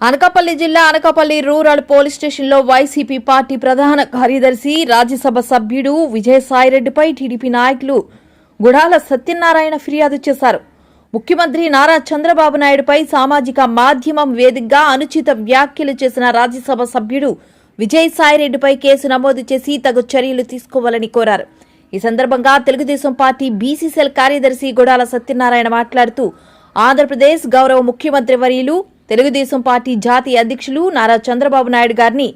అనకాపల్లి జిల్లా Anakapalli rural police స్టేషన్లో YCP party ప్రధాన కార్యదర్శి రాజ్యసభ సభ్యుడు విజయసాయిరెడ్డిపై టీడీపీ నాయకులు గుడాల సత్యనారాయణ ఫిర్యాదు చేశారు. ముఖ్యమంత్రి నారా చంద్రబాబు నాయుడుపై సామాజిక మాధ్యమం వేదికగా అనుచిత వ్యాఖ్యలు చేసిన రాజ్యసభ సభ్యుడు విజయసాయిరెడ్డిపై కేసు నమోదు చేసి తగు చర్యలు తీసుకోవాలని కోరారు. ఈ సందర్భంగా తెలుగుదేశం పార్టీ బీసీసీఎల్ కార్యదర్శి గుడాల సత్యనారాయణ మాట్లాడుతూ ఆంధ్రప్రదేశ్ గౌరవ ముఖ్యమంత్రి వర్యులు తెలుగుదేశం పార్టీ జాతీయ అధ్యక్షులు నారా చంద్రబాబు నాయుడు గారిని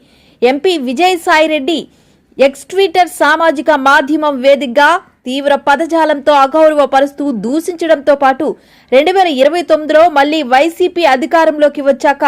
ఎంపీ విజయసాయిరెడ్డి ఎక్స్ ట్విట్టర్ సామాజిక మాధ్యమం వేదికగా తీవ్ర పదజాలంతో అగౌరవపరుస్తూ దూషించడంతో పాటు రెండు వేల ఇరవై తొమ్మిదిలో మళ్ళీ వైసీపీ అధికారంలోకి వచ్చాక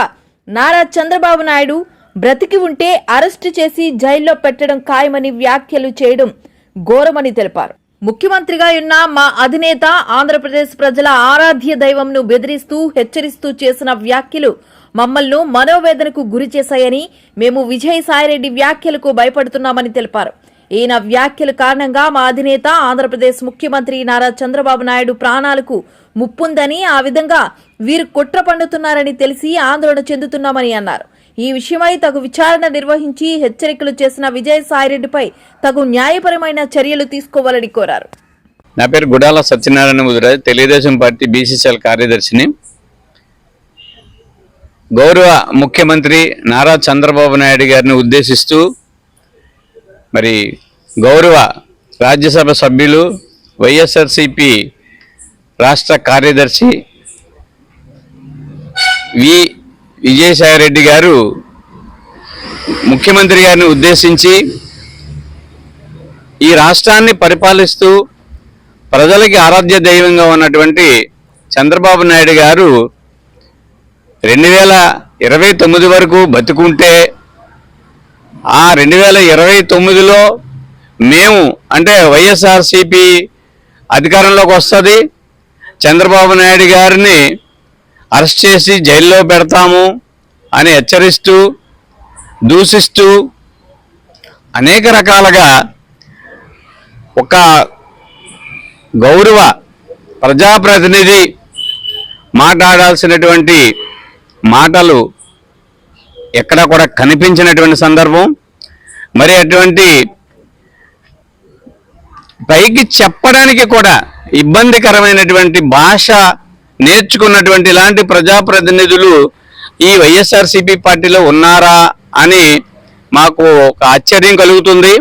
నారా చంద్రబాబు నాయుడు బ్రతికి ఉంటే అరెస్టు చేసి జైల్లో పెట్టడం ఖాయమని వ్యాఖ్యలు చేయడం ఘోరమని తెలిపారు. ముఖ్యమంత్రిగా ఉన్న మా అధినేత ఆంధ్రప్రదేశ్ ప్రజల ఆరాధ్య దైవంను బెదిరిస్తూ హెచ్చరిస్తూ చేసిన వ్యాఖ్యలు మమ్మల్ని మనోవేదనకు గురి చేశాయని మేము విజయసాయిరెడ్డి వ్యాఖ్యలకు భయపడుతున్నామని తెలిపారు. ఈయన వ్యాఖ్యల కారణంగా మా అధినేత ఆంధ్రప్రదేశ్ ముఖ్యమంత్రి నారా చంద్రబాబు నాయుడు ప్రాణాలకు ముప్పుందని ఆ విధంగా వీరు కుట్ర పండుతున్నారని తెలిసి ఆందోళన చెందుతున్నామని అన్నారు. ఈ విషయమై తగు విచారణ నిర్వహించి హెచ్చరికలు చేసిన విజయసాయిరెడ్డిపై తగు న్యాయపరమైన చర్యలు తీసుకోవాలని కోరారు. నా పేరు గుడాల సత్యనారాయణ ముదిరాజ్. తెలుగుదేశం పార్టీ బీసీసీఎల్ కార్యదర్శిని. గౌరవ ముఖ్యమంత్రి నారా చంద్రబాబు నాయుడు గారిని ఉద్దేశిస్తూ మరి గౌరవ రాజ్యసభ సభ్యులు వైఎస్ఆర్సిపి రాష్ట్ర కార్యదర్శి వి విజయసాయి రెడ్డి గారు ముఖ్యమంత్రి గారిని ఉద్దేశించి ఈ రాష్ట్రాన్ని పరిపాలిస్తూ ప్రజలకి ఆరాధ్య దైవంగా ఉన్నటువంటి చంద్రబాబు నాయుడు గారు రెండు వేల ఇరవై తొమ్మిది వరకు బతుకుంటే ఆ రెండు వేల ఇరవై తొమ్మిదిలో మేము అంటే వైఎస్ఆర్సిపి అధికారంలోకి వస్తుంది. చంద్రబాబు నాయుడు గారిని అరెస్ట్ చేసి జైల్లో పెడతాము అని హెచ్చరిస్తూ దూషిస్తూ అనేక రకాలుగా ఒక గౌరవ ప్రజాప్రతినిధి మాట్లాడాల్సినటువంటి మాటలు ఎక్కడ కూడా కనిపించినటువంటి సందర్భం. మరి అటువంటి పైకి చెప్పడానికి కూడా ఇబ్బందికరమైనటువంటి భాష నేర్చుకున్నటువంటి ఇలాంటి ప్రజాప్రతినిధులు ఈ వైఎస్ఆర్సీపీ పార్టీలో ఉన్నారా అని మాకు ఒక ఆశ్చర్యం కలుగుతుంది.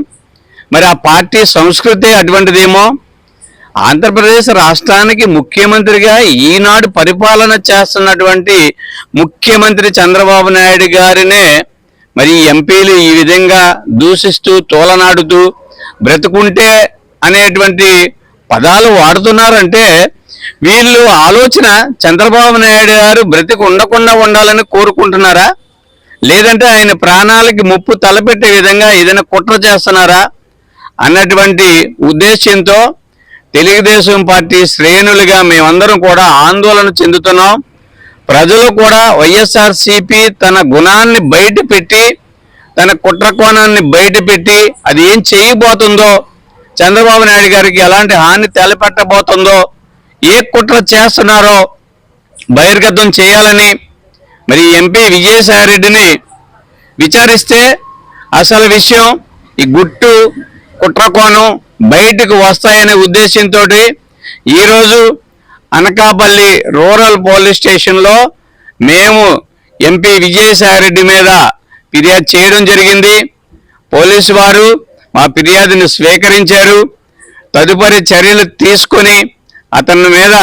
మరి ఆ పార్టీ సంస్కృతి అటువంటిదేమో ఆంధ్రప్రదేశ్ రాష్ట్రానికి ముఖ్యమంత్రిగా ఈనాడు పరిపాలన చేస్తున్నటువంటి ముఖ్యమంత్రి చంద్రబాబు నాయుడు గారినే మరి ఎంపీలు ఈ విధంగా దూషిస్తూ తోలనాడుతూ బ్రతుకుంటే అనేటువంటి పదాలు వాడుతున్నారంటే వీళ్ళు ఆలోచన చంద్రబాబు నాయుడు గారు బ్రతికి ఉండకుండా ఉండాలని కోరుకుంటున్నారా? లేదంటే ఆయన ప్రాణాలకి ముప్పు తలపెట్టే విధంగా ఏదైనా కుట్ర చేస్తున్నారా? అన్నటువంటి ఉద్దేశ్యంతో తెలుగుదేశం పార్టీ శ్రేణులుగా మేమందరం కూడా ఆందోళన చెందుతున్నాం. ప్రజలు కూడా వైఎస్ఆర్సిపి తన గుణాన్ని బయట పెట్టి తన కుట్ర కోణాన్ని బయట పెట్టి అది ఏం చేయబోతుందో చంద్రబాబు నాయుడు గారికి ఎలాంటి హాని తలపెట్టబోతుందో ఏ కుట్ర చేస్తున్నారో బహిర్గతం చేయాలని మరి ఎంపీ విజయసాయిరెడ్డిని విచారిస్తే అసలు విషయం ఈ గుట్టు కుట్రకోణం బయటకు వస్తాయనే ఉద్దేశంతో ఈరోజు అనకాపల్లి రూరల్ పోలీస్ స్టేషన్లో మేము ఎంపీ విజయసాయిరెడ్డి మీద ఫిర్యాదు చేయడం జరిగింది. పోలీసు వారు మా ఫిర్యాదుని స్వీకరించారు. తదుపరి చర్యలు తీసుకొని అతని మీద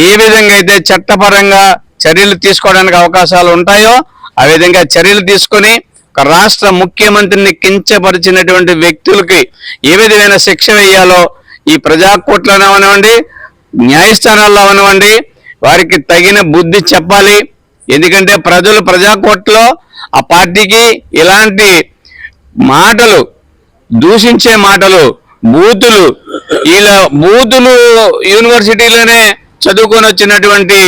ఏ విధంగా అయితే చట్టపరంగా చర్యలు తీసుకోవడానికి అవకాశాలు ఉంటాయో ఆ విధంగా చర్యలు తీసుకొని ఒక రాష్ట్ర ముఖ్యమంత్రిని కించపరిచినటువంటి వ్యక్తులకి ఏ విధమైన శిక్ష వేయాలో ఈ ప్రజాకోట్లను అవనివ్వండి న్యాయస్థానాల్లో అవనివ్వండి వారికి తగిన బుద్ధి చెప్పాలి. ఎందుకంటే ప్రజలు ప్రజాకోట్లో ఆ పార్టీకి ఇలాంటి మాటలు దూషించే మాటలు బూతులు. ఇలా బూతులు యూనివర్సిటీలోనే చదువుకొని వచ్చినటువంటి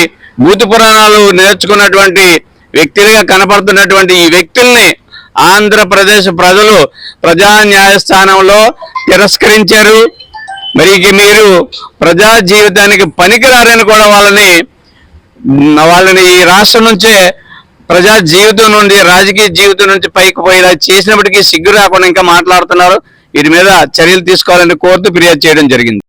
బూతు పురాణాలు నేర్చుకున్నటువంటి వ్యక్తులుగా కనపడుతున్నటువంటి ఈ వ్యక్తుల్ని ఆంధ్రప్రదేశ్ ప్రజలు ప్రజా న్యాయస్థానంలో తిరస్కరించారు. మరి మీరు ప్రజా జీవితానికి పనికిరారని కూడా వాళ్ళని వాళ్ళని ఈ రాష్ట్రం నుంచే ప్రజా జీవితం నుండి రాజకీయ జీవితం నుంచి పైకి పోయేలా చేసినప్పటికీ సిగ్గు రాకుండా ఇంకా మాట్లాడుతున్నారు. వీటి మీద చర్యలు తీసుకోవాలని కోరుతూ ఫిర్యాదు చేయడం జరిగింది.